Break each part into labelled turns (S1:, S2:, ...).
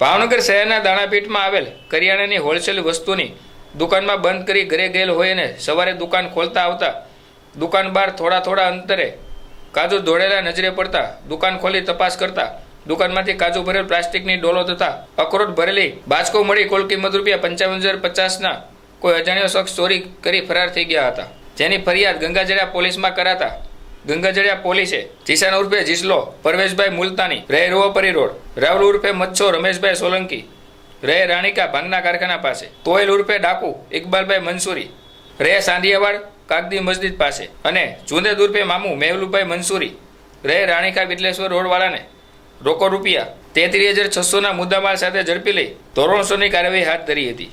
S1: ભાવનગર શહેરના દાણાપીઠમાં આવેલ કરિયાણાની હોલસેલ વસ્તુની દુકાનમાં બંધ કરી ઘરે ગયેલ હોય અને સવારે દુકાન ખોલતા આવતા દુકાન બહાર થોડા થોડા અંતરે કાજુ દોડેલા નજરે પડતા દુકાન ખોલી તપાસ કરતા દુકાનમાંથી કાજુ ભરેલ પ્લાસ્ટિકની ડોલો તથા અખરોટ ભરેલી બાજકો મળી કુલ કિંમત રૂપિયા પંચાવન હજાર પચાસના કોઈ અજાણ્યો શખ્સ ચોરી કરી ફરાર થઈ ગયા હતા. જેની ફરિયાદ ગંગાજળા પોલીસમાં કરાતા ગંગાજળિયા પોલીસે જીસાન ઉર્ફે જીસલો, પરવેશભાઈ મુલતાની રહે રોવપરી રોડ રાહુલ ઉર્ફે મચ્છો, રમેશભાઈ સોલંકી રહે રાણીકા ભાંગના કારખાના પાસે, તોયલ ઉર્ફે ડાકુ, ઇકબાલભાઈ મંસૂરી રહે સાંધિયાવાડ, કાગદી મસ્જિદ પાસે અને જુંદેદ ઉર્ફે મામુ, મેહલુભાઈ મંસૂરી રહે રાણીકા વિટલેશ્વર રોડવાળાને રોકો રૂપિયા તેત્રીસ હજાર છસોના મુદ્દામાલ સાથે ઝડપી લઈ ધોરણસોની કાર્યવાહી હાથ ધરી હતી.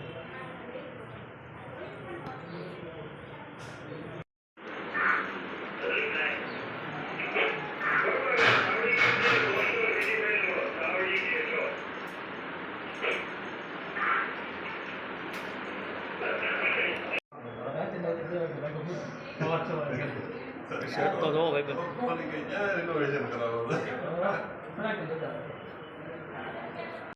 S2: Sí,
S3: 来，我